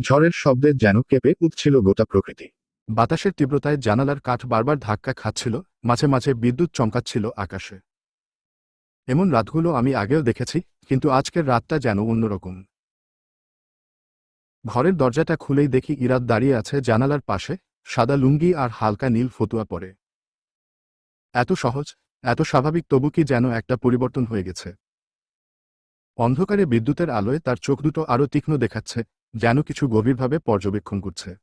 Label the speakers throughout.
Speaker 1: ঝড়ের শব্দে যেন কেঁপে উঠছিল গোটা প্রকৃতি।
Speaker 2: বাতাসের তীব্রতায় জানালার কাঠ বারবার ধাক্কা খাচ্ছিল, মাঝে মাঝে বিদ্যুৎ চমকাচ্ছিল আকাশে। এমন রাতগুলো আমি আগেও দেখেছি, কিন্তু আজকের রাতটা যেন অন্যরকম। ঘরের দরজাটা খুলেই দেখি ইরাদ দাঁড়িয়ে আছে জানালার পাশে, সাদা লুঙ্গি আর হালকা নীল ফতুয়া পরে। এত সহজ, এত স্বাভাবিক, তবু কি যেন একটা পরিবর্তন হয়ে গেছে। অন্ধকারে বিদ্যুতের আলোয় তার চোখ দুটো আরও তীক্ষ্ণ দেখাচ্ছে যেন কিছু গভীরভাবে পর্যবেক্ষণ করছে।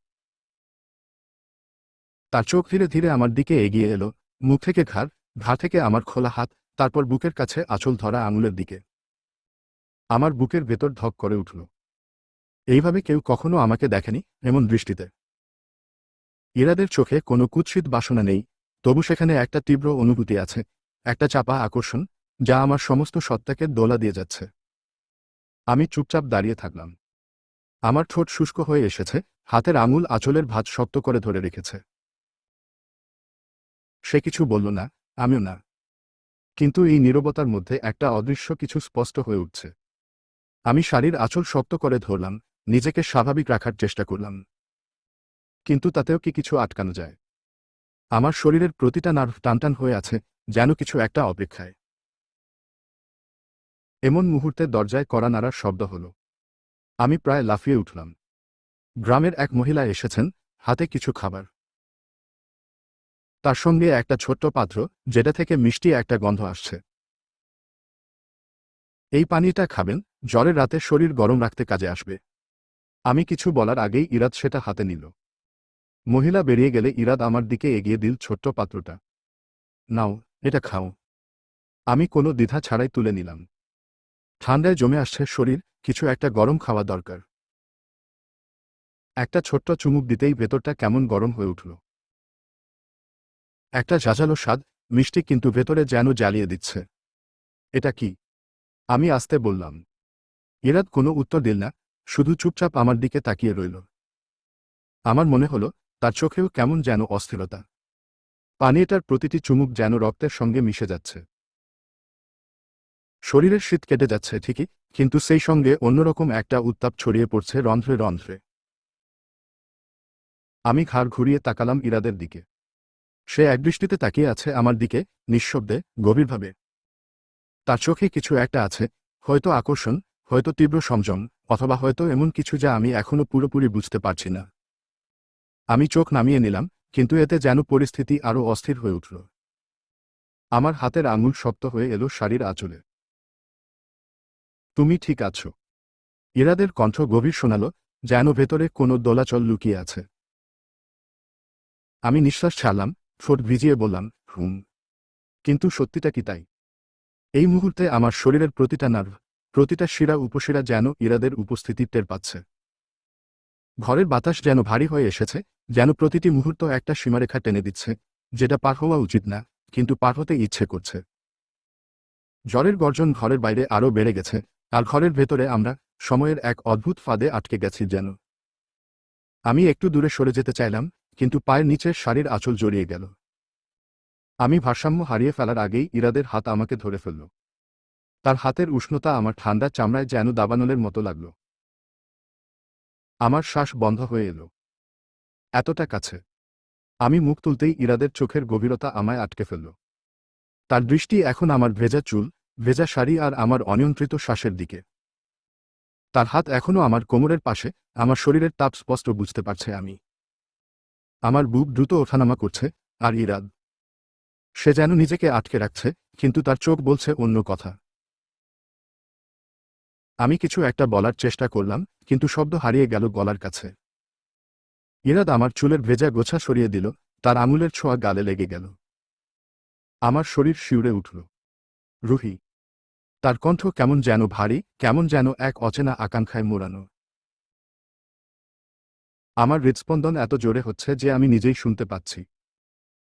Speaker 2: তার চোখ ধীরে ধীরে আমার দিকে এগিয়ে এলো, মুখ থেকে ঘাড়, ঘা থেকে আমার খোলা হাত, তারপর বুকের কাছে আঁচল ধরা আঙুলের দিকে। আমার বুকের ভেতর ধক করে উঠল। এইভাবে কেউ কখনো আমাকে দেখেনি, এমন দৃষ্টিতে। ইরাদের চোখে কোনো কুৎসিত বাসনা নেই, তবু সেখানে একটা তীব্র অনুভূতি আছে, একটা চাপা আকর্ষণ, যা আমার সমস্ত সত্তাকে দোলা দিয়ে যাচ্ছে। আমি চুপচাপ দাঁড়িয়ে থাকলাম। আমার ঠোঁট শুষ্ক হয়ে এসেছে, হাতের আঙুল আঁচলের ভাত শক্ত করে ধরে রেখেছে। সে কিছু বলল না, আমিও না। কিন্তু এই নীরবতার মধ্যে একটা অদৃশ্য কিছু স্পষ্ট হয়ে উঠছে। আমি শাড়ির আঁচল শক্ত করে ধরলাম, নিজেকে স্বাভাবিক রাখার চেষ্টা করলাম। কিন্তু তাতেও কি কিছু আটকানো যায়? আমার শরীরের প্রতিটা নার্ভ টানটান হয়ে আছে, যেন কিছু একটা অপেক্ষায়। এমন মুহূর্তে দরজায় কড়া নাড়ার শব্দ হল। আমি প্রায় লাফিয়ে উঠলাম। গ্রামের এক মহিলা এসেছেন, হাতে কিছু খাবার। তার সঙ্গে একটা ছোট্ট পাত্র, যেটা থেকে মিষ্টি একটা গন্ধ আসছে। এই পানিটা খাবেন জ্বরের রাতে শরীর গরম রাখতে কাজে আসবে। আমি কিছু বলার আগেই ইরাদ সেটা হাতে নিল। মহিলা বেরিয়ে গেলে ইরাদ আমার দিকে এগিয়ে দিল ছোট্ট পাত্রটা। নাও, এটা খাও। আমি কোনো দ্বিধা ছাড়াই তুলে নিলাম। ঠান্ডায় জমে আসছে শরীর কিছু একটা গরম খাওয়া দরকার। একটা ছোট্ট চুমুক দিতেই ভেতরটা কেমন গরম হয়ে উঠল। একটা ঝাঁঝালো স্বাদ, মিষ্টি কিন্তু ভেতরে যেন জ্বালিয়ে দিচ্ছে। এটা কি? আমি আসতে বললাম। ইরাদ কোনো উত্তর দিল না, শুধু চুপচাপ আমার দিকে তাকিয়ে রইল। আমার মনে হলো, তার চোখেও কেমন যেন অস্থিরতা। পানীয়টার প্রতিটি চুমুক যেন রক্তের সঙ্গে মিশে যাচ্ছে। শরীরের শীত কেটে যাচ্ছে, ঠিকই কিন্তু সেই সঙ্গে অন্যরকম একটা উত্তাপ ছড়িয়ে পড়ছে রন্ধ্রে রন্ধ্রে। আমি ঘাড় ঘুরিয়ে তাকালাম ইরাদের দিকে। সে একদৃষ্টিতে তাকিয়ে আছে আমার দিকে, নিঃশব্দে, গভীরভাবে। তার চোখে কিছু একটা আছে, হয়তো আকর্ষণ, হয়তো তীব্র সংযম, অথবা হয়তো এমন কিছু যা আমি এখনও পুরোপুরি বুঝতে পারছি না। আমি চোখ নামিয়ে নিলাম, কিন্তু এতে যেন পরিস্থিতি আরও অস্থির হয়ে উঠল। আমার হাতের আঙুল শক্ত হয়ে এলো শাড়ির আঁচলে। তুমি ঠিক আছো। ইরাদের কণ্ঠ গভীর শোনাল, যেন ভেতরে কোনো দোলাচল লুকিয়ে আছে। আমি নিঃশ্বাস ছাড়লাম, ঠোঁট ভিজিয়ে বললাম, হুম। কিন্তু সত্যিটা কি তাই? এই মুহূর্তে আমার শরীরের প্রতিটা নার্ভ প্রতিটা শিরা উপশিরা যেন ইরাদের উপস্থিতি টের পাচ্ছে। ঘরের বাতাস যেন ভারী হয়ে এসেছে, যেন প্রতিটি মুহূর্ত একটা সীমারেখা টেনে দিচ্ছে, যেটা পার হওয়া উচিত না, কিন্তু পার হতে ইচ্ছে করছে। জ্বরের গর্জন ঘরের বাইরে আরও বেড়ে গেছে আর ঘরের ভেতরে আমরা সময়ের এক অদ্ভুত ফাঁদে আটকে গেছি যেন। আমি একটু দূরে সরে যেতে চাইলাম, কিন্তু পায়ের নিচের শাড়ির আঁচল জড়িয়ে গেল। আমি ভারসাম্য হারিয়ে ফেলার আগেই ইরাদের হাত আমাকে ধরে ফেলল। তার হাতের উষ্ণতা আমার ঠান্ডা চামড়ায় যেন দাবানলের মতো লাগল। আমার শ্বাস বন্ধ হয়ে এলো। এতটা কাছে। আমি মুখ তুলতেই ইরাদের চোখের গভীরতা আমায় আটকে ফেলল। তার দৃষ্টি এখন আমার ভেজা চুল ভেজা শাড়ি আর আমার অনিয়ন্ত্রিত শ্বাসের দিকে। তার হাত এখনও আমার কোমরের পাশে, আমার শরীরের তাপ স্পষ্ট বুঝতে পারছে আমি। আমার বুক দ্রুত ওঠানামা করছে, আর ইরাদ। সে যেন নিজেকে আটকে রাখছে, কিন্তু তার চোখ বলছে অন্য কথা। আমি কিছু একটা বলার চেষ্টা করলাম, কিন্তু শব্দ হারিয়ে গেল গলার কাছে। ইরাদ আমার চুলের ভেজা গোছা সরিয়ে দিল, তার আঙুলের ছোঁয়া গালে লেগে গেল। আমার শরীর শিউরে উঠল। রুহি, তার কণ্ঠ কেমন যেন ভারী, কেমন যেন এক অচেনা আকাঙ্ক্ষায় মোড়ানো। আমার হৃদস্পন্দন এত জোরে হচ্ছে যে আমি নিজেই শুনতে পাচ্ছি।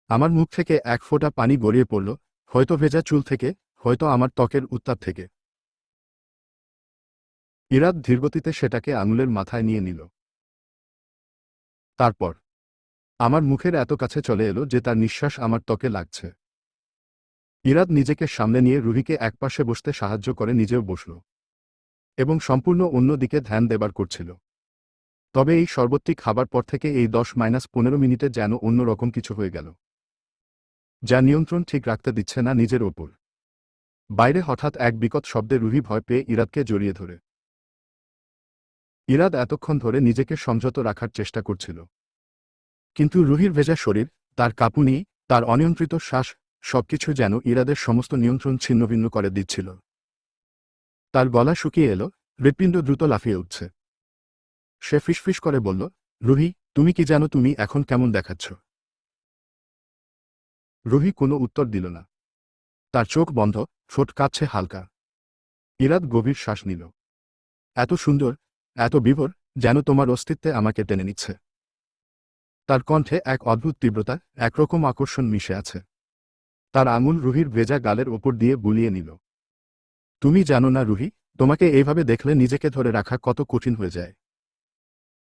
Speaker 2: আমার মুখ থেকে এক ফোঁটা পানি গড়িয়ে পড়ল, হয়তো ভেজা চুল থেকে, হয়তো আমার ত্বকের উত্তাপ থেকে। ইরাদ ধীরগতিতে সেটাকে আঙুলের মাথায় নিয়ে নিল। তারপর, আমার মুখের এত কাছে চলে এলো যে তার নিঃশ্বাস আমার ত্বকে লাগছে। ইরাদ নিজেকে সামনে নিয়ে রুহিকে একপাশে বসতে সাহায্য করে নিজেও বসল এবং সম্পূর্ণ অন্য দিকে ধ্যান দেবার করছিল। তবে এই শরবতটি খাবার পর থেকে এই দশ মাইনাস পনেরো মিনিটে যেন অন্যরকম কিছু হয়ে গেল। যা নিয়ন্ত্রণ ঠিক রাখতে দিচ্ছে না নিজের ওপর। বাইরে হঠাৎ এক বিকট শব্দে রুহি ভয় পেয়ে ইরাদকে জড়িয়ে ধরে। ইরাদ এতক্ষণ ধরে নিজেকে সংযত রাখার চেষ্টা করছিল। কিন্তু রুহির ভেজা শরীর, তার কাঁপুনি, তার অনিয়ন্ত্রিত শ্বাস সবকিছু যেন ইরাদের সমস্ত নিয়ন্ত্রণ ছিন্নভিন্ন করে দিচ্ছিল। তার গলা শুকিয়ে এলো, হৃৎপিণ্ড দ্রুত লাফিয়ে উঠছে। সে ফিসফিস করে বলল, রুহি, তুমি কি জানো তুমি এখন কেমন দেখাচ্ছ? রুহি কোনো উত্তর দিল না। তার চোখ বন্ধ, ঠোঁট কাঁপছে হালকা। ইরাদ গভীর শ্বাস নিল। এত সুন্দর, এত বিভোর, যেন তোমার অস্তিত্বে আমাকে টেনে নিচ্ছে। তার কণ্ঠে এক অদ্ভুত তীব্রতা, একরকম আকর্ষণ মিশে আছে। তার আঙুল রুহির ভেজা গালের ওপর দিয়ে বুলিয়ে নিল। তুমি জানো না রুহি, তোমাকে এইভাবে দেখলে নিজেকে ধরে রাখা কত কঠিন হয়ে যায়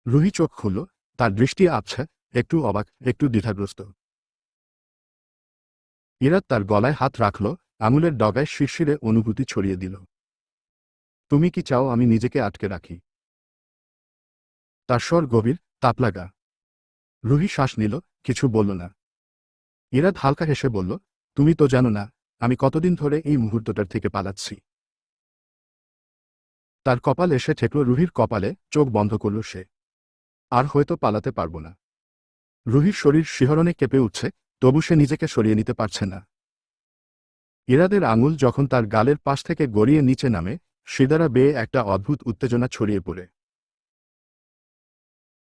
Speaker 2: রুহি চোখ খুলল, তার দৃষ্টি আবছা, একটু অবাক, একটু দ্বিধাগ্রস্ত। ইরাত তার গলায় হাত রাখল আঙুলের ডগায় শিরশিরে অনুভূতি ছড়িয়ে দিল। তুমি কি চাও আমি নিজেকে আটকে রাখি তার স্বর গভীর, তাপলাগা। রুহি শ্বাস নিল, কিছু বলল না। ইরাদ হালকা হেসে বলল তুমি তো জানো না, আমি কতদিন ধরে এই মুহূর্তটার থেকে পালাচ্ছি। তার কপাল এসে ঠেকল রুহির কপালে, চোখ বন্ধ করল সে। আর হয়তো পালাতে পারব না। রুহির শরীর শিহরণে কেঁপে উঠছে, তবু সে নিজেকে সরিয়ে নিতে পারছে না। ইরাদের আঙুল যখন তার গালের পাশ থেকে গড়িয়ে নিচে নামে, সিদারা বেয়ে একটা অদ্ভুত উত্তেজনা ছড়িয়ে পড়ে।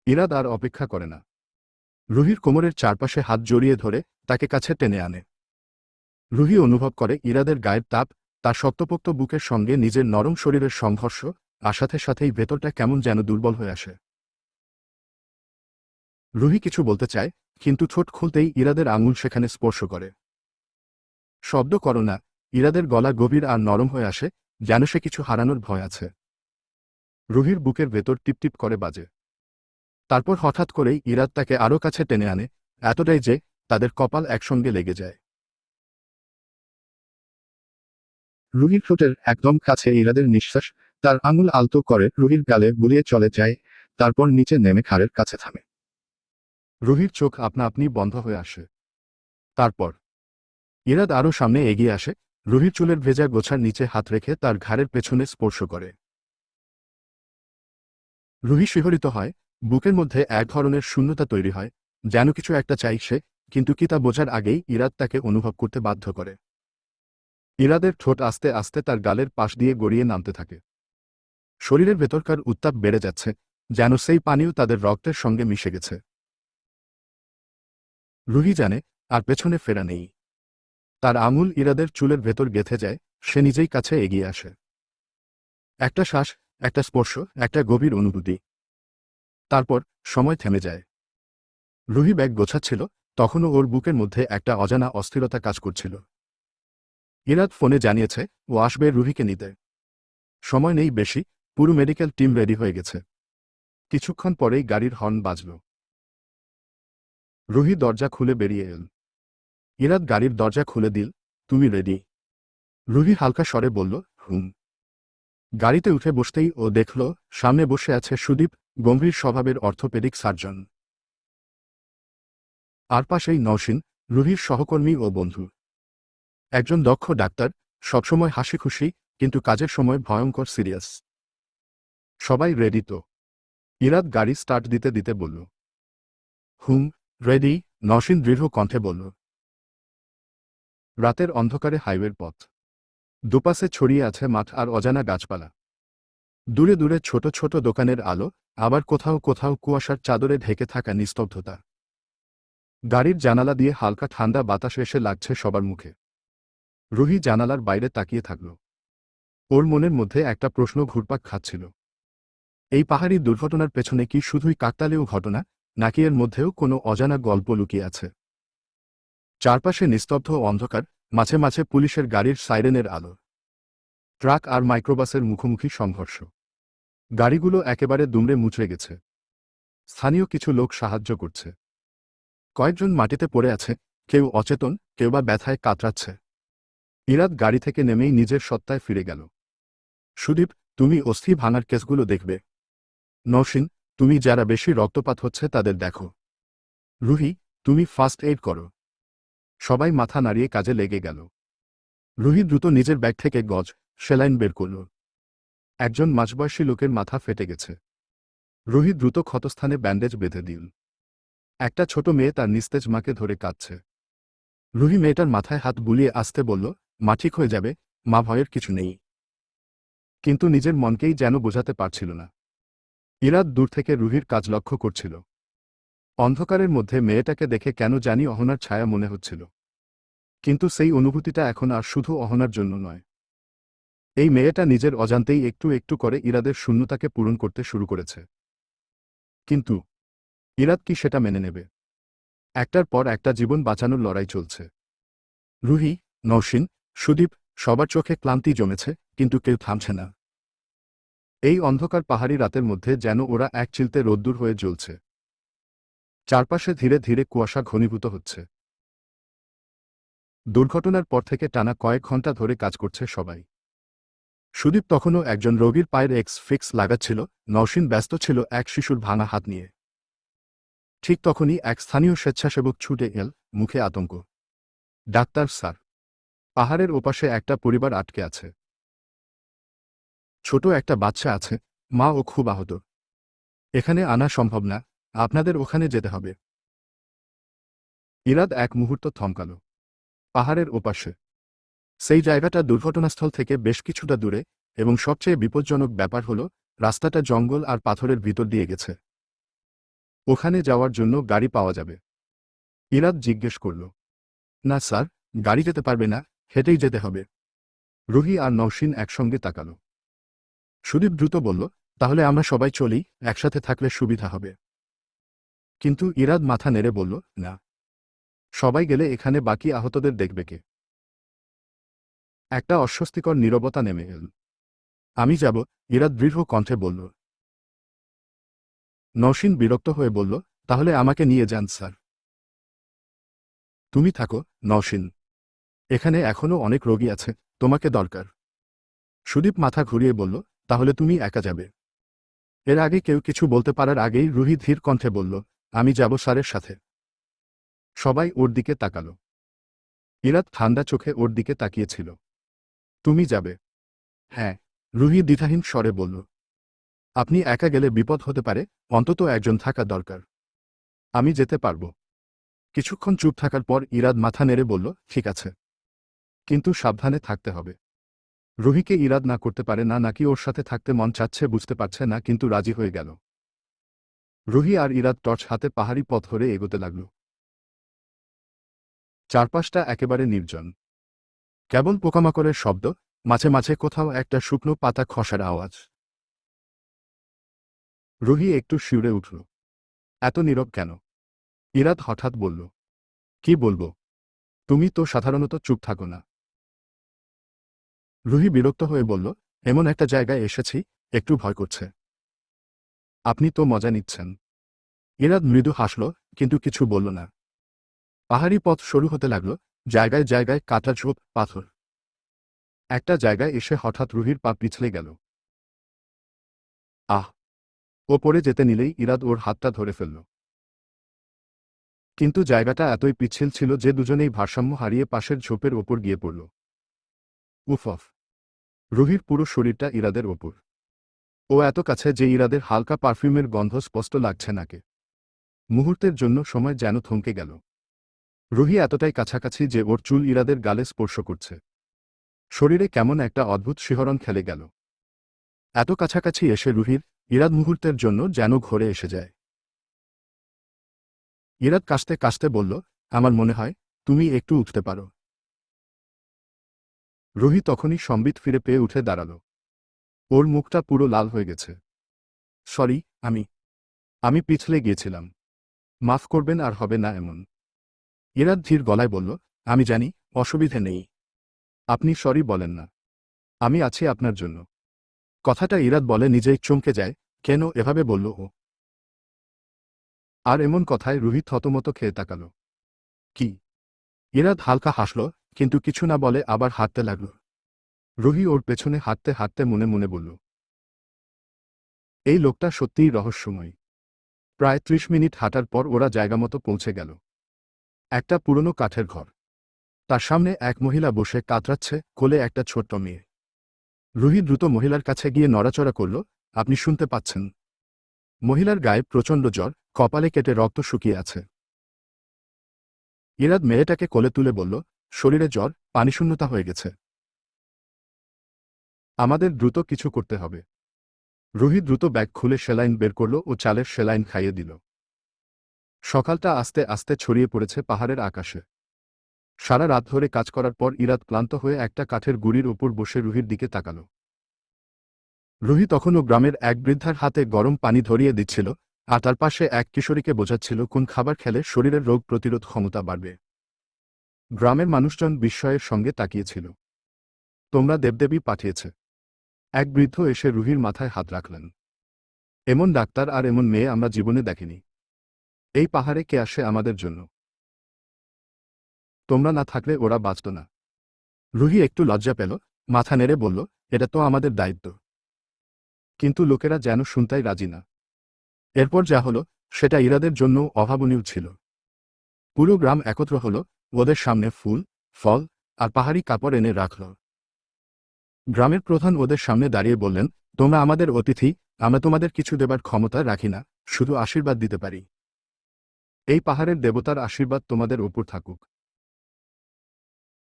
Speaker 2: ইরাদ আর অপেক্ষা করে না। রুহির কোমরের চারপাশে হাত জড়িয়ে ধরে তাকে কাছে টেনে আনে। রুহি অনুভব করে ইরাদের গায়ের তাপ, তার শক্তপোক্ত বুকের সঙ্গে নিজের নরম শরীরের সংঘর্ষ, আর সাথে সাথেই ভেতরটা কেমন যেন দুর্বল হয়ে আসে। রুহি কিছু বলতে চায়, কিন্তু ছোট খুলতেই ইরাদের আঙুল সেখানে স্পর্শ করে। শব্দ করো না, ইরাদের গলা গভীর আর নরম হয়ে আসে, যেন সে কিছু হারানোর ভয় আছে। রুহির বুকের ভেতর টিপটিপ করে বাজে। তারপর হঠাৎ করেই ইরাদ তাকে আরও কাছে টেনে আনে, এতটাই যে তাদের কপাল একসঙ্গে লেগে যায়।
Speaker 1: রুহির ঠোঁটের একদম কাছে ইরাদের নিঃশ্বাস, তার আঙুল আলতো করে রুহির গালে বুলিয়ে চলে যায়, তারপর নিচে নেমে খাড়ের কাছে থামে।
Speaker 2: রুহির চোখ আপনা আপনি বন্ধ হয়ে আসে। তারপর, ইরাদ আরও সামনে এগিয়ে আসে, রুহির চুলের ভেজা গোছার নিচে হাত রেখে তার ঘাড়ের পেছনে স্পর্শ করে। রুহি শিহরিত হয়, বুকের মধ্যে এক ধরনের শূন্যতা তৈরি হয়, যেন কিছু একটা চাই সে, কিন্তু কি তা বোঝার আগেই ইরাদ তাকে অনুভব করতে বাধ্য করে। ইরাদের ঠোঁট আস্তে আস্তে তার গালের পাশ দিয়ে গড়িয়ে নামতে থাকে। শরীরের ভেতরকার উত্তাপ বেড়ে যাচ্ছে, যেন সেই পানিও তাদের রক্তের সঙ্গে মিশে গেছে। রুহি জানে, আর পেছনে ফেরা নেই। তার আঙুল ইরাদের চুলের ভেতর গেথে যায়, সে নিজেই কাছে এগিয়ে আসে। একটা শ্বাস, একটা স্পর্শ, একটা গভীর অনুভূতি। তারপর সময় থেমে যায়। রুহি ব্যাগ গোছাচ্ছিল, তখনও ওর বুকের মধ্যে একটা অজানা অস্থিরতা কাজ করছিল। ইরাদ ফোনে জানিয়েছে, ও আসবে রুহিকে নিতে। সময় নেই বেশি, পুরো মেডিকেল টিম রেডি হয়ে গেছে। কিছুক্ষণ পরেই গাড়ির হর্ন বাজল। রুহি দরজা খুলে বেরিয়ে এল। ইরাদ গাড়ির দরজা খুলে দিল, তুমি রেডি? রুহি হালকা স্বরে বলল, হুম। গাড়িতে উঠে বসতেই ও দেখল, সামনে বসে আছে সুদীপ, গম্ভীর স্বভাবের অর্থোপেডিক সার্জন। আর পাশেই নওশিন, রুহির সহকর্মী ও বন্ধু। একজন দক্ষ ডাক্তার, সবসময় হাসি খুশি কিন্তু কাজের সময় ভয়ঙ্কর সিরিয়াস। সবাই রেডি তো। ইরাদ গাড়ি স্টার্ট দিতে দিতে বলল। হুম রেডি নসীন দৃঢ় কণ্ঠে বলল। রাতের অন্ধকারে হাইওয়ের পথ। দুপাশে ছড়িয়ে আছে মাঠ আর অজানা গাছপালা। দূরে দূরে ছোট ছোট দোকানের আলো, আবার কোথাও কোথাও কুয়াশার চাদরে ঢেকে থাকা নিস্তব্ধতা। গাড়ির জানালা দিয়ে হালকা ঠান্ডা বাতাস এসে লাগছে সবার মুখে। রুহি জানালার বাইরে তাকিয়ে থাকল। ওর মনের মধ্যে একটা প্রশ্ন ঘুরপাক খাচ্ছিল। এই পাহাড়ি দুর্ঘটনার পেছনে কি শুধুই কাকতালীয় ঘটনা, নাকি এর মধ্যেও কোনো অজানা গল্প লুকিয়ে আছে? চারপাশে নিস্তব্ধ অন্ধকার, মাঝে মাঝে পুলিশের গাড়ির সাইরেনের আলো। ট্রাক আর মাইক্রোবাসের মুখোমুখি সংঘর্ষ। গাড়িগুলো একেবারে দুমড়ে মুচড়ে গেছে। স্থানীয় কিছু লোক সাহায্য করছে। কয়েকজন মাটিতে পড়ে আছে, কেউ অচেতন, কেউ বা ব্যথায় কাতরাচ্ছে। ইরাদ গাড়ি থেকে নেমেই নিজের সত্তায় ফিরে গেল। সুদীপ, তুমি অস্থি ভাঙার কেসগুলো দেখবে। নৌসিন তুমি যারা বেশি রক্তপাত হচ্ছে তাদের দেখো। রুহি, তুমি ফার্স্ট এইড করো। সবাই মাথা নাড়িয়ে কাজে লেগে গেল। রুহি দ্রুত নিজের ব্যাগ থেকে গজ, সেলাইন বের করল। একজন মাঝবয়সী লোকের মাথা ফেটে গেছে। রুহি দ্রুত ক্ষতস্থানে ব্যান্ডেজ বেঁধে দিল। একটা ছোট মেয়ে তার নিস্তেজ মাকে ধরে কাঁদছে। রুহি মেয়েটার মাথায় হাত বুলিয়ে আসতে বলল মা ঠিক হয়ে যাবে, মা ভয়ের কিছু নেই। কিন্তু নিজের মনকেই যেন বোঝাতে পারছিল না। ইরাদ দূর থেকে রুহির কাজ লক্ষ্য করছিল। অন্ধকারের মধ্যে মেয়েটাকে দেখে কেন জানি অহনার ছায়া মনে হচ্ছিল। কিন্তু সেই অনুভূতিটা এখন আর শুধু অহনার জন্য নয়। এই মেয়েটা নিজের অজান্তেই একটু একটু করে ইরাদের শূন্যতাকে পূরণ করতে শুরু করেছে। কিন্তু ইরাদ কি সেটা মেনে নেবে? একটার পর একটা জীবন বাঁচানোর লড়াই চলছে। রুহি নৌসিন সুদীপ, সবার চোখে ক্লান্তি জমেছে, কিন্তু কেউ থামছে না। এই অন্ধকার পাহাড়ি রাতের মধ্যে যেন ওরা এক চিলতে রোদ্দুর হয়ে জ্বলছে। চারপাশে ধীরে ধীরে কুয়াশা ঘনীভূত হচ্ছে। দুর্ঘটনার পর থেকে টানা কয়েক ঘণ্টা ধরে কাজ করছে সবাই। সুদীপ তখনও একজন রোগীর পায়ের এক্স ফিক্স লাগাচ্ছিল, নওশিন ব্যস্ত ছিল এক শিশুর ভাঙা হাত নিয়ে। ঠিক তখনই এক স্থানীয় স্বেচ্ছাসেবক ছুটে এল, মুখে আতঙ্ক। Doctor, sir. পাহাড়ের ওপাশে একটা পরিবার আটকে আছে। ছোট একটা বাচ্চা আছে, মা ও খুব আহত। এখানে আনা সম্ভব না, আপনাদের ওখানে যেতে হবে। ইরাদ এক মুহূর্ত থমকাল। পাহাড়ের ওপাশে। সেই জায়গাটা দুর্ঘটনাস্থল থেকে বেশ কিছুটা দূরে এবং সবচেয়ে বিপজ্জনক ব্যাপার হল, রাস্তাটা জঙ্গল আর পাথরের ভিতর দিয়ে গেছে। ওখানে যাওয়ার জন্য গাড়ি পাওয়া যাবে। ইরাদ জিজ্ঞেস করল, না স্যার, গাড়ি যেতে পারবে না হেঁটেই যেতে হবে। রুহি আর নৌসিন একসঙ্গে তাকালো। সুদীপ দ্রুত বলল, তাহলে আমরা সবাই চলি, একসাথে থাকলে সুবিধা হবে। কিন্তু ইরাদ মাথা নেড়ে বলল, না। সবাই গেলে এখানে বাকি আহতদের দেখবে কে? একটা অস্বস্তিকর নীরবতা নেমে এল। আমি যাব, ইরাদ দৃঢ় কণ্ঠে বলল। নৌসিন বিরক্ত হয়ে বলল, তাহলে আমাকে নিয়ে যান, স্যার। তুমি থাকো নৌসিন এখানে এখনও অনেক রোগী আছে, তোমাকে দরকার। সুদীপ মাথা ঘুরিয়ে বলল, তাহলে তুমি একা যাবে। এর আগে কেউ কিছু বলতে পারার আগেই রুহি ধীর কণ্ঠে বলল, আমি যাব স্যারের সাথে। সবাই ওর দিকে তাকালো। ইরাত ঠান্ডা চোখে ওর দিকে তাকিয়েছিল। তুমি যাবে। হ্যাঁ রুহি দ্বিধাহীন স্বরে বলল। আপনি একা গেলে বিপদ হতে পারে, অন্তত একজন থাকা দরকার। আমি যেতে পারব। কিছুক্ষণ চুপ থাকার পর ইরাদ মাথা নেড়ে বলল, ঠিক আছে। কিন্তু সাবধানে থাকতে হবে। রুহিকে ইরাদ না করতে পারে না, নাকি ওর সাথে থাকতে মন চাচ্ছে বুঝতে পারছে না, কিন্তু রাজি হয়ে গেল। রুহি আর ইরাদ টর্চ হাতে পাহাড়ি পথ ধরে এগোতে লাগল। চারপাশটা একেবারে নির্জন। কেবল পোকামাকড়ের শব্দ, মাঝে মাঝে কোথাও একটা শুকনো পাতা খসার আওয়াজ। রুহি একটু শিউরে উঠল। এত নীরব কেন? ইরাদ হঠাৎ বলল। কি বলব? তুমি তো সাধারণত চুপ থাকো না। রুহি বিরক্ত হয়ে বলল, এমন একটা জায়গায় এসেছি, একটু ভয় করছে। আপনি তো মজা নিচ্ছেন ইরাদ মৃদু হাসল, কিন্তু কিছু বলল না। পাহাড়ি পথ শুরু হতে লাগল, জায়গায় জায়গায় কাটা ঝোপ, পাথর। একটা জায়গায় এসে হঠাৎ রুহির পা পিছলে গেল। আহ! ও পড়ে যেতে নিলেই ইরাদ ওর হাতটা ধরে ফেলল। কিন্তু জায়গাটা এতই পিচ্ছিল ছিল যে দুজনেই ভারসাম্য হারিয়ে পাশের ঝোপের ওপর গিয়ে পড়ল। উফ অফ রুহির পুরো শরীরটা ইরাদের ওপর। ও এত কাছে যে ইরাদের হালকা পারফিউমের গন্ধ স্পষ্ট লাগছে নাকে। মুহূর্তের জন্য সময় যেন থমকে গেল। রুহি এতটাই কাছাকাছি যে ওর চুল ইরাদের গালে স্পর্শ করছে। শরীরে কেমন একটা অদ্ভুত শিহরণ খেলে গেল। এত কাছাকাছি এসে রুহির ইরাদ মুহূর্তের জন্য যেন ঘরে এসে যায়। ইরাদ কাশতে কাশতে বলল, আমার মনে হয়, তুমি একটু উঠতে পারো। রুহি তখনই সম্বিত ফিরে পেয়ে উঠে দাঁড়াল। ওর মুখটা পুরো লাল হয়ে গেছে। সরি, আমি আমি পিছলে গিয়েছিলাম। মাফ করবেন আর হবে না এমন। ইরাদ ধীর গলায় বলল, আমি জানি, অসুবিধে নেই। আপনি সরি বলেন না। আমি আছি আপনার জন্য। কথাটা ইরাদ বলে নিজেই চমকে যায়, কেন এভাবে বলল ও। আর এমন কথায় রুহি থতমত খেয়ে তাকাল। কি? ইরাদ হালকা হাসল কিন্তু কিছু না বলে আবার হাঁটতে লাগল। রুহি ওর পেছনে হাঁটতে হাঁটতে মনে মনে বলল, এই লোকটা সত্যিই রহস্যময়। প্রায় ত্রিশ মিনিট হাঁটার পর ওরা জায়গামতো পৌঁছে গেল। একটা পুরনো কাঠের ঘর। তার সামনে এক মহিলা বসে কাতরাচ্ছে, কোলে একটা ছোট্ট মেয়ে। রুহি দ্রুত মহিলার কাছে গিয়ে নড়াচড়া করল, আপনি শুনতে পাচ্ছেন। মহিলার গায়ে প্রচণ্ড জ্বর, কপালে কেটে রক্ত শুকিয়ে আছে। ইরাদ মেয়েটাকে কোলে তুলে বলল শরীরে জ্বর পানিশূন্যতা হয়ে গেছে। আমাদের দ্রুত কিছু করতে হবে। রুহি দ্রুত ব্যাগ খুলে সেলাইন বের করল ও চালের সেলাইন খাইয়ে দিল। সকালটা আস্তে আস্তে ছড়িয়ে পড়েছে পাহাড়ের আকাশে। সারা রাত ধরে কাজ করার পর ইরাত ক্লান্ত হয়ে একটা কাঠের গুড়ির ওপর বসে রুহির দিকে তাকাল। রুহি তখনও গ্রামের এক বৃদ্ধার হাতে গরম পানি ধরিয়ে দিচ্ছিল আর তার পাশে এক কিশোরীকে বোঝাচ্ছিল কোন খাবার খেলে শরীরের রোগ প্রতিরোধ ক্ষমতা বাড়বে। গ্রামের মানুষজন বিস্ময়ের সঙ্গে তাকিয়েছিল। তোমরা দেবদেবী পাঠিয়েছে। এক বৃদ্ধ এসে রুহির মাথায় হাত রাখলেন। এমন ডাক্তার আর এমন মেয়ে আমরা জীবনে দেখিনি। এই পাহাড়ে কে আসে আমাদের জন্য? তোমরা না থাকলে ওরা বাঁচত না। রুহি একটু লজ্জা পেল, মাথা নেড়ে বলল, এটা তো আমাদের দায়িত্ব। কিন্তু লোকেরা যেন শুনতাই রাজি না। এরপর যা হলো, সেটা ইরাদের জন্য অভাবনীয় ছিল। পুরো গ্রাম একত্র হল ওদের সামনে ফুল, ফল আর পাহাড়ি কাপড় এনে রাখল। গ্রামের প্রধান ওদের সামনে দাঁড়িয়ে বললেন, তোমরা আমাদের অতিথি, আমরা তোমাদের কিছু দেবার ক্ষমতা রাখি না, শুধু আশীর্বাদ দিতে পারি। এই পাহাড়ের দেবতার আশীর্বাদ তোমাদের ওপর থাকুক।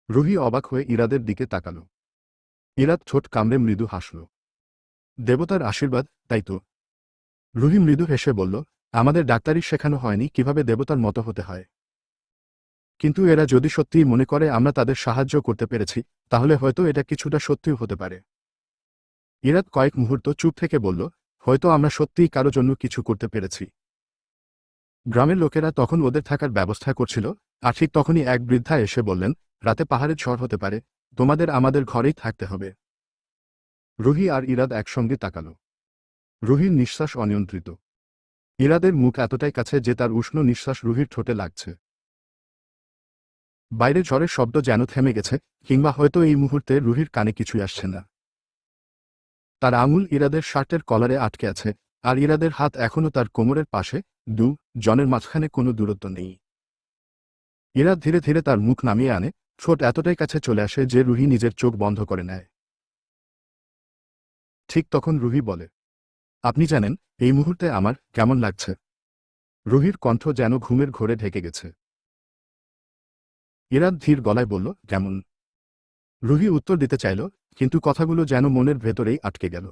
Speaker 2: রুহি অবাক হয়ে ইরাদের দিকে তাকাল। ইরাদ ছোট কামড়ে মৃদু হাসল। দেবতার আশীর্বাদ, তাই তো। রুহি মৃদু হেসে বলল, আমাদের ডাক্তারি শেখানো হয়নি, কীভাবে দেবতার মতো হতে হয়? কিন্তু এরা যদি সত্যিই মনে করে আমরা তাদের সাহায্য করতে পেরেছি, তাহলে হয়তো এটা কিছুটা সত্যিও হতে পারে। ইরাদ কয়েক মুহূর্ত চুপ থেকে বলল, হয়তো আমরা সত্যিই কারও জন্য কিছু করতে পেরেছি। গ্রামের লোকেরা তখন ওদের থাকার ব্যবস্থা করছিল, আর ঠিক তখনই এক বৃদ্ধা এসে বললেন, রাতে পাহাড়ের ঝড় হতে পারে, তোমাদের আমাদের ঘরেই থাকতে হবে। রুহি আর ইরাদ একসঙ্গে তাকাল। রুহির নিঃশ্বাস অনিয়ন্ত্রিত। ইরাদের মুখ এতটাই কাছে যে তার উষ্ণ নিঃশ্বাস রুহির ঠোঁটে লাগছে। বাইরে ঝড়ের শব্দ যেন থেমে গেছে, কিংবা হয়তো এই মুহূর্তে রুহির কানে কিছুই আসছে না। তার আঙুল ইরাদের শার্টের কলারে আটকে আছে, আর ইরাদের হাত এখনও তার কোমরের পাশে, দু, জনের মাঝখানে কোনো দূরত্ব নেই। ইরাদ ধীরে ধীরে তার মুখ নামিয়ে আনে, ঠোঁট এতটাই কাছে চলে আসে যে রুহি নিজের চোখ বন্ধ করে নেয়। ঠিক তখন রুহি বলে, আপনি জানেন, এই মুহূর্তে আমার কেমন লাগছে? রুহির কণ্ঠ যেন ঘুমের ঘোরে ঢেকে গেছে। ইরাদ ধীর গলায় বলল কেমন রুহি উত্তর দিতে চাইল, কিন্তু কথাগুলো যেন মনের ভেতরেই আটকে গেল।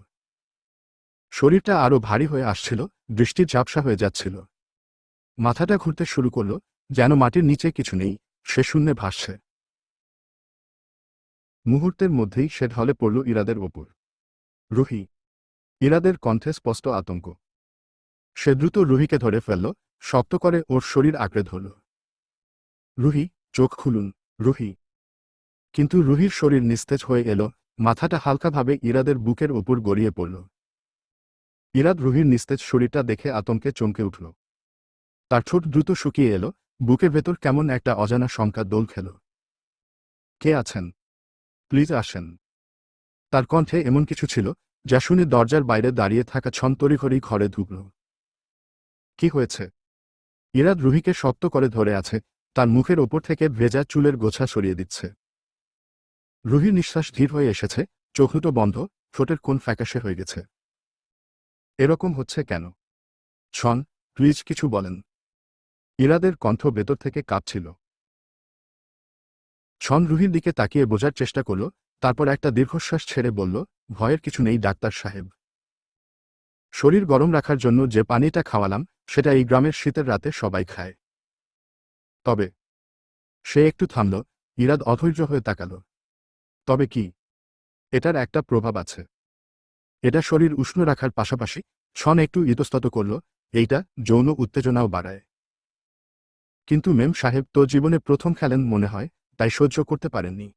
Speaker 2: শরীরটা আরও ভারী হয়ে আসছিল দৃষ্টি ঝাপসা হয়ে যাচ্ছিল। মাথাটা ঘুরতে শুরু করল, যেন মাটির নিচে কিছু নেই, সে শূন্যে ভাসছে। মুহূর্তের মধ্যেই সে ঢলে পড়ল ইরাদের ওপর। রুহি, ইরাদের কণ্ঠে স্পষ্ট আতঙ্ক। সে দ্রুত রুহিকে ধরে ফেলল, শক্ত করে ওর শরীর আঁকড়ে ধরল। রুহি চোখ খুলুন, রুহি। কিন্তু রুহির শরীর নিস্তেজ হয়ে এল, মাথাটা হালকাভাবে ইরাদের বুকের ওপর গড়িয়ে পড়ল। ইরাদ রুহির নিস্তেজ শরীরটা দেখে আতঙ্কে চমকে উঠল। তার ঠোঁট দ্রুত শুকিয়ে এলো, বুকের ভেতর কেমন একটা অজানা শঙ্কা দোল খেল। কে আছেন? প্লিজ আসেন। তার কণ্ঠে এমন কিছু ছিল, যা শুনে দরজার বাইরে দাঁড়িয়ে থাকা ছন্তরিঘড়ি ঘরে ঢুকল। কি হয়েছে? ইরাদ রুহিকে শক্ত করে ধরে আছে তার মুখের ওপর থেকে ভেজা চুলের গোছা সরিয়ে দিচ্ছে। রুহির নিঃশ্বাস ধীর হয়ে এসেছে চোখুটো বন্ধ, ঠোঁটের কোন ফ্যাকাশে হয়ে গেছে। এরকম হচ্ছে কেন? ছন, প্লিজ কিছু বলেন। ইরাদের কণ্ঠ ভেতর থেকে কাঁপছিল। ছন রুহির দিকে তাকিয়ে বোঝার চেষ্টা করল, তারপর একটা দীর্ঘশ্বাস ছেড়ে বলল, ভয়ের কিছু নেই, ডাক্তার সাহেব। শরীর গরম রাখার জন্য যে পানিটা খাওয়ালাম, সেটা এই গ্রামের শীতের রাতে সবাই খায়। তবে সে একটু থামল, ইরাদ অধৈর্য হয়ে তাকাল। তবে কি? এটার একটা প্রভাব আছে। এটা শরীর উষ্ণ রাখার পাশাপাশি ছন একটু ইতস্তত করল, এইটা যৌন উত্তেজনাও বাড়ায়। কিন্তু মেম সাহেব তো জীবনে প্রথম খেলেন মনে হয়, তাই সহ্য করতে পারেননি।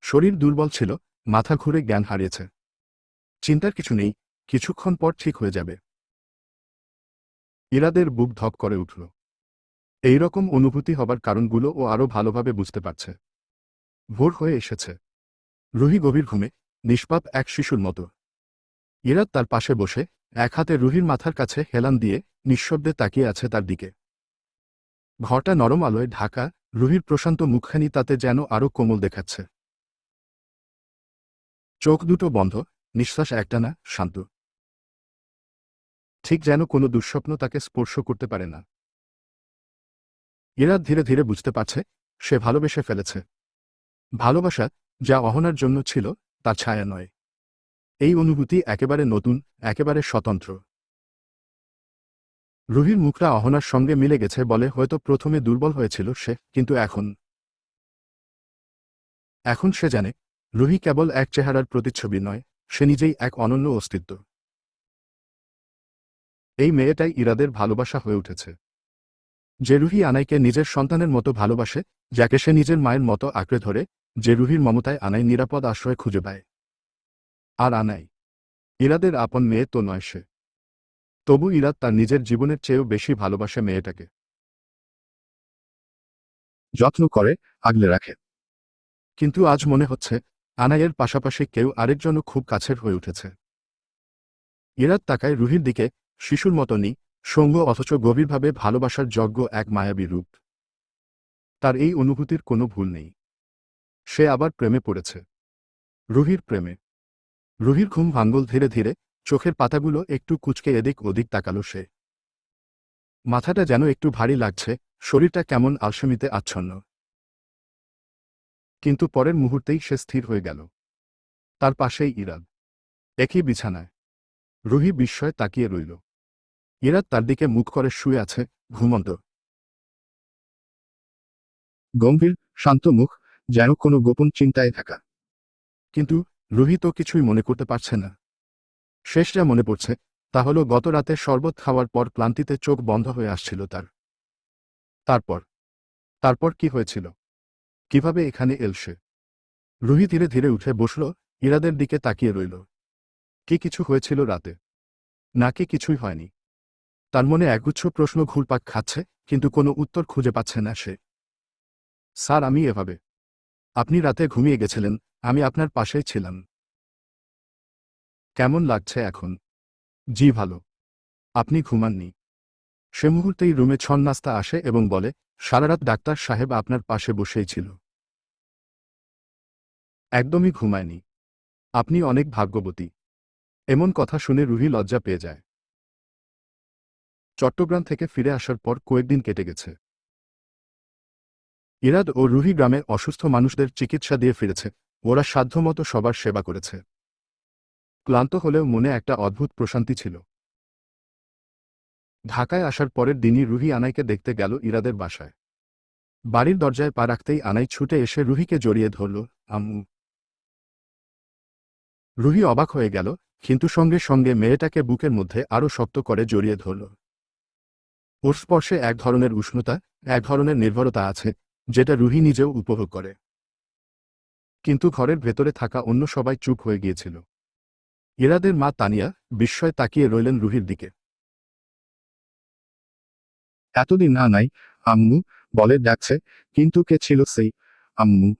Speaker 2: শরীর দুর্বল ছিল, মাথা ঘুরে জ্ঞান হারিয়েছে। চিন্তার কিছু নেই, কিছুক্ষণ পর ঠিক হয়ে যাবে। ইরাদের বুক ধপ করে উঠল। এই রকম অনুভূতি হবার কারণগুলো ও আরও ভালোভাবে বুঝতে পারছে। ভোর হয়ে এসেছে। রুহি গভীর ঘুমে, নিষ্পাপ এক শিশুর মতো। ইরাত তার পাশে বসে, এক হাতে রুহির মাথার কাছে হেলান দিয়ে নিঃশব্দে তাকিয়ে আছে তার দিকে। ঘরটা নরম আলোয় ঢাকা, রুহির প্রশান্ত মুখখানি তাতে যেন আরও কোমল দেখাচ্ছে। চোখ দুটো বন্ধ, নিঃশ্বাস একটানা শান্ত। ঠিক যেন কোনো দুঃস্বপ্ন তাকে স্পর্শ করতে পারে না। ইরাদ ধীরে ধীরে বুঝতে পারছে, সে ভালোবেসে ফেলেছে। ভালোবাসা যা অহনার জন্য ছিল, তার ছায়া নয়। এই অনুভূতি একেবারে নতুন, একেবারে স্বতন্ত্র। রুহির মুখটা অহনার সঙ্গে মিলে গেছে বলে হয়তো প্রথমে দুর্বল হয়েছিল সে, কিন্তু এখন। এখন সে জানে, রুহি কেবল এক চেহারার প্রতিচ্ছবি নয়, সে নিজেই এক অনন্য অস্তিত্ব। এই মেয়েটাই ইরাদের ভালোবাসা হয়ে উঠেছে। যে রুহি আনাইকে নিজের সন্তানের মতো ভালোবাসে, যাকে সে নিজের মায়ের মতো আঁকড়ে ধরে, যে রুহির মমতায় আনাই নিরাপদ আশ্রয় খুঁজে পায়। আর আনাই, ইরাদের আপন মেয়ে তো নয় সে। তবু ইরাদ তার নিজের জীবনের চেয়েও বেশি ভালোবাসে মেয়েটাকে।
Speaker 1: যত্ন করে, আগলে রাখে।
Speaker 2: কিন্তু আজ মনে হচ্ছে, আনাইয়ের পাশাপাশি কেউ আরেকজনও খুব কাছের হয়ে উঠেছে। ইরাদ তাকায় রুহির দিকে, শিশুর মতনই সঙ্গ অথচ গভীরভাবে ভালোবাসার যজ্ঞ এক মায়াবী রূপ। তার এই অনুভূতির কোনো ভুল নেই। সে আবার প্রেমে পড়েছে। রুহির প্রেমে। রুহির ঘুম ভাঙ্গল ধীরে ধীরে, চোখের পাতাগুলো একটু কুচকে এদিক ওদিক তাকালো সে। মাথাটা যেন একটু ভারী লাগছে, শরীরটা কেমন আলসেমিতে আচ্ছন্ন। কিন্তু পরের মুহূর্তেই সে স্থির হয়ে গেল। তার পাশেই ইরাদ। একই বিছানায়। রুহি বিস্ময়ে তাকিয়ে রইল। ইরাদ তার দিকে মুখ করে শুয়ে আছে, ঘুমন্ত।
Speaker 1: গম্ভীর, শান্ত মুখ, যেন কোনো গোপন চিন্তায় থাকা।
Speaker 2: কিন্তু রুহি তো কিছুই মনে করতে পারছে না। শেষ যা মনে পড়ছে, তা হলো গত রাতে শরবত খাওয়ার পর ক্লান্তিতে চোখ বন্ধ হয়ে আসছিল তার। তারপর? তারপর কি হয়েছিল? কীভাবে এখানে এল সে? রুহি ধীরে ধীরে উঠে বসল, ইরাদের দিকে তাকিয়ে রইল। কি কিছু হয়েছিল রাতে? নাকি কিছুই হয়নি? তার মনে একগুচ্ছ প্রশ্ন ঘুরপাক খাচ্ছে, কিন্তু কোনো উত্তর খুঁজে পাচ্ছে না সে। স্যার, আমি এভাবে। আপনি রাতে ঘুমিয়ে গেছিলেন, আমি আপনার পাশেই ছিলাম। কেমন লাগছে এখন? জি, ভালো। আপনি ঘুমাননি। সে মুহূর্তেই রুমে ছন্নাস্তা আসে এবং বলে, সারারাত ডাক্তার সাহেব আপনার পাশে বসেই ছিল। একদমই ঘুমায়নি। আপনি অনেক ভাগ্যবতী। এমন কথা শুনে রুহি লজ্জা পেয়ে যায়। চট্টগ্রাম থেকে ফিরে আসার পর কয়েকদিন কেটে গেছে। ইরাদ ও রুহি গ্রামে অসুস্থ মানুষদের চিকিৎসা দিয়ে ফিরেছে। ওরা সাধ্যমতো সবার সেবা করেছে। ক্লান্ত হলেও মনে একটা অদ্ভুত প্রশান্তি ছিল। ঢাকায় আসার পরের দিনই রুহি আনাইকে দেখতে গেল ইরাদের বাসায়। বাড়ির দরজায় পা রাখতেই আনাই ছুটে এসে রুহিকে জড়িয়ে ধরল, আম্মু। রুহি অবাক হয়ে গেল, কিন্তু সঙ্গে সঙ্গে মেয়েটাকে বুকের মধ্যে আরও শক্ত করে জড়িয়ে ধরল। ওর স্পর্শে এক ধরনের উষ্ণতা, এক ধরনের নির্ভরতা আছে, যেটা রুহি নিজেও উপভোগ করে। কিন্তু ঘরের ভেতরে থাকা অন্য সবাই চুপ হয়ে গিয়েছিল। ইরাদের মা তানিয়া বিস্ময়ে তাকিয়ে রইলেন রুহির দিকে।
Speaker 1: এতদিন না নাই, আম্মু, বলে ডাকছে, কিন্তু কে ছিল সেই আম্মু?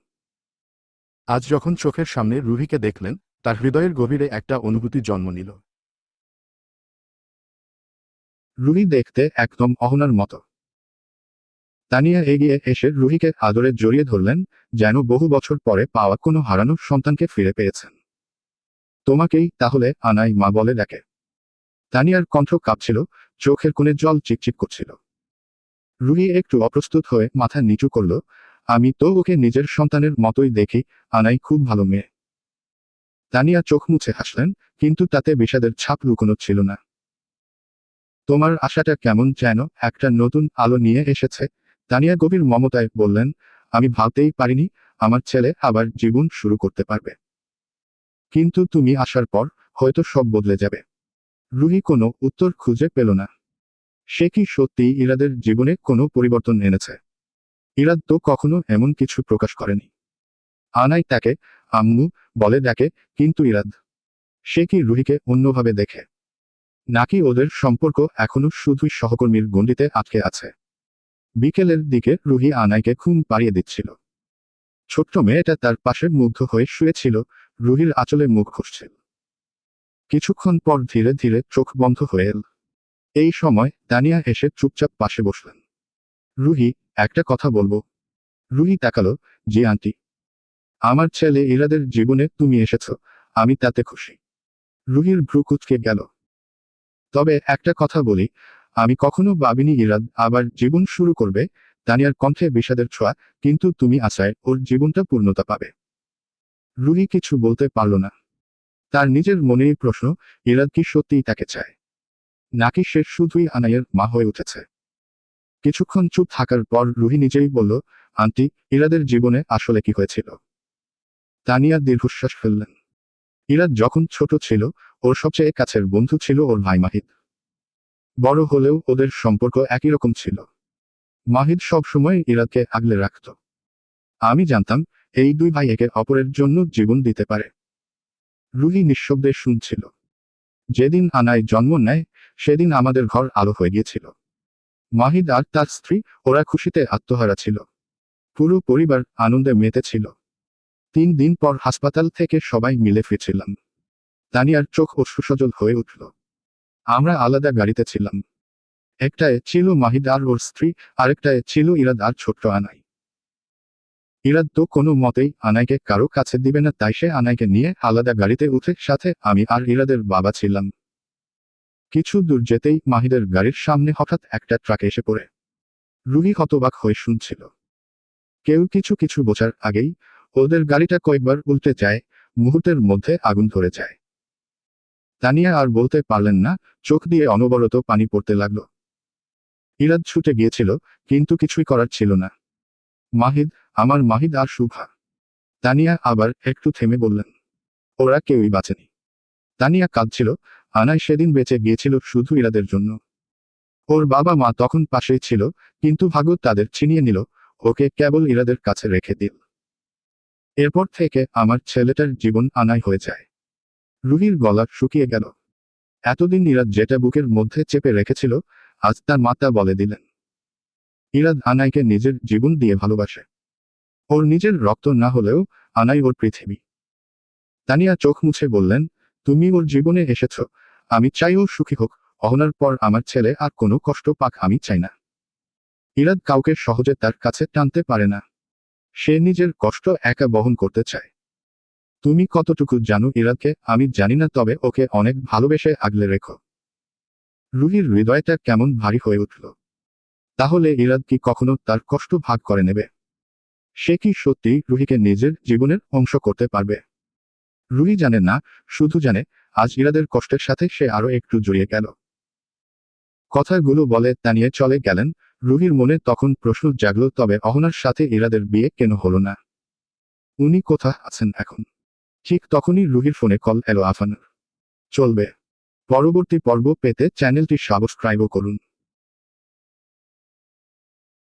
Speaker 2: আজ যখন চোখের সামনে রুহিকে দেখলেন, তার হৃদয়ের গভীরে একটা অনুভূতি জন্ম নিল।
Speaker 1: রুহি দেখতে একদম অহনার মতো। তানিয়া এগিয়ে এসে রুহিকে আদরে জড়িয়ে ধরলেন, যেন বহু বছর পরে পাওয়া কোনো হারানো সন্তানকে ফিরে পেয়েছেন। তোমাকেই তাহলে আনাই মা বলে ডাকে। তানিয়ার কণ্ঠ কাঁপছিল, চোখের কোণে জল চিকচিক করছিল। রুহি একটু অপ্রস্তুত হয়ে মাথা নিচু করল, আমি তো ওকে নিজের সন্তানের মতোই দেখি, আনাই খুব ভালো মেয়ে। তানিয়া চোখ মুছে হাসলেন, কিন্তু তাতে বিষাদের ছাপ লুকোনো ছিল না। তোমার আশাটা কেমন যেন একটা নতুন আলো নিয়ে এসেছে? তানিয়া গভীর মমতায় বললেন, আমি ভাবতেই পারিনি আমার ছেলে আবার জীবন শুরু করতে পারবে। কিন্তু তুমি আসার পর হয়তো সব বদলে যাবে। রুহি কোনো উত্তর খুঁজে পেল না। সে কি সত্যি ইরাদের জীবনে কোনো পরিবর্তন এনেছে? ইরাদ তো কখনো এমন কিছু প্রকাশ করেনি। আনাই তাকে, আম্মু বলে ডাকে কিন্তু ইরাদ, সে কি রুহিকে অন্যভাবে দেখে? নাকি ওদের সম্পর্ক এখনও শুধুই সহকর্মীর গণ্ডিতে আটকে আছে। বিকেলের দিকে রুহি আনাইকে ঘুম পাড়িয়ে দিচ্ছিল। ছোট্ট মেয়েটা তার পাশে মুগ্ধ হয়ে শুয়েছিল, রুহির আঁচলে মুখ খুঁজছিল কিছুক্ষণ পর ধীরে ধীরে চোখ বন্ধ হয়ে এল। এই সময় দানিয়া এসে চুপচাপ পাশে বসলেন। রুহি, একটা কথা বলব। রুহি তাকালো, জি আন্টি। আমার ছেলে ইরাদের জীবনে তুমি এসেছ, আমি তাতে খুশি। রুহির ভ্রু কুচকে গেল। তবে একটা কথা বলি, আমি কখনো ভাবিনি ইরাদ আবার জীবন শুরু করবে তানিয়ার কণ্ঠে বিষাদের ছোঁয়া, কিন্তু তুমি আশায় ওর জীবনটা পূর্ণতা পাবে। রুহি কিছু বলতে পারল না। তার নিজের মনেই প্রশ্ন, ইরাদ কি সত্যিই তাকে চায়? নাকি সে শুধুই আনাইয়ের মা হয়ে উঠেছে? কিছুক্ষণ চুপ থাকার পর রুহি নিজেই বলল, আন্টি, ইরাদের জীবনে আসলে কি হয়েছিল? তানিয়া দীর্ঘশ্বাস ফেললেন। ইরাদ যখন ছোট ছিল, ওর সবচেয়ে কাছের বন্ধু ছিল ওর ভাই মাহিদ বড় হলেও ওদের সম্পর্ক একই রকম ছিল। মাহিদ সবসময় ইরাদকে আগলে রাখত। আমি জানতাম, এই দুই ভাই একে অপরের জন্য জীবন দিতে পারে। রুহি নিঃশব্দে শুনছিল। যেদিন আনায় জন্ম নেয়, সেদিন আমাদের ঘর আলো হয়ে গিয়েছিল। মাহিদ আর তার স্ত্রী, ওরা খুশিতে আত্মহারা ছিল। পুরো পরিবার আনন্দে মেতেছিল তিন দিন পর হাসপাতাল থেকে সবাই মিলে ফিরছিলাম। তানিয়ার চোখ ও সুসজল হয়ে উঠল। আমরা আলাদা গাড়িতে ছিলাম। একটায় ছিল মাহিদ আর ওর স্ত্রী, আরেকটায় ছিল ইরাদ আর ছোট্ট আনাই। ইরাদ তো কোনো মতেই আনাইকে কারও কাছে দিবে না, তাই সে আনাইকে নিয়ে আলাদা গাড়িতে উঠে, সাথে আমি আর ইরাদের বাবা ছিলাম। কিছু দূর যেতেই মাহিদের গাড়ির সামনে হঠাৎ একটা ট্রাক এসে পড়ে। রুহি হতবাক হয়ে শুনছিল। কেউ কিছু কিছু বোঝার আগেই ওদের গাড়িটা কয়েকবার উল্টে যায়, মুহূর্তের মধ্যে আগুন ধরে যায়। তানিয়া আর বলতে পারলেন না, চোখ দিয়ে অনবরত পানি পড়তে লাগল। ইরাদ ছুটে গিয়েছিল, কিন্তু কিছুই করার ছিল না। মাহিদ, আমার মাহিদ আর শুভা। তানিয়া আবার একটু থেমে বললেন, ওরা কেউই বাঁচেনি। তানিয়া কাঁদছিল আনায় সেদিন বেঁচে গিয়েছিল শুধু ইরাদের জন্য। ওর বাবা মা তখন পাশেই ছিল, কিন্তু ভাগ্য তাদের ছিনিয়ে নিল, ওকে কেবল ইরাদের কাছে রেখে দিল এরপর থেকে আমার ছেলেটার জীবন আনাই হয়ে যায়। রুহির গলা শুকিয়ে গেল। এতদিন ইরাদ যেটা বুকের মধ্যে চেপে রেখেছিল, আজ তার মাতা বলে দিলেন। ইরাদ আনাইকে নিজের জীবন দিয়ে ভালোবাসে। ওর নিজের রক্ত না হলেও আনাই ওর পৃথিবী। তানিয়া চোখ মুছে বললেন, তুমি ওর জীবনে এসেছ। আমি চাই ও সুখী হোক। অহনার পর আমার ছেলে আর কোনো কষ্ট পাক আমি চাই না। ইরাদ কাউকে সহজে তার কাছে টানতে পারে না। সে নিজের কষ্ট একা বহন করতে চায়। তুমি কতটুকু জানো ইরাদকে আমি জানি না, তবে ওকে অনেক ভালোবেসে আগলে রেখো। রুহির হৃদয়টা কেমন ভারী হয়ে উঠল। তাহলে ইরাদ কি কখনো তার কষ্ট ভাগ করে নেবে? সে কি সত্যি রুহিকে নিজের জীবনের অংশ করতে পারবে? রুহি জানে না, শুধু জানে, আজ ইরাদের কষ্টের সাথে সে আরও একটু জড়িয়ে গেল। কথাগুলো বলে তানিয়ে চলে গেলেন রুহির মনে তখন প্রশ্ন জাগল, তবে অহনার সাথে ইরাদের বিয়ে কেন হল না? উনি কোথা আছেন এখন? ঠিক তখনই রুহির ফোনে কল এলো আফানার। চলবে। পরবর্তী পর্ব পেতে চ্যানেলটি সাবস্ক্রাইবও করুন।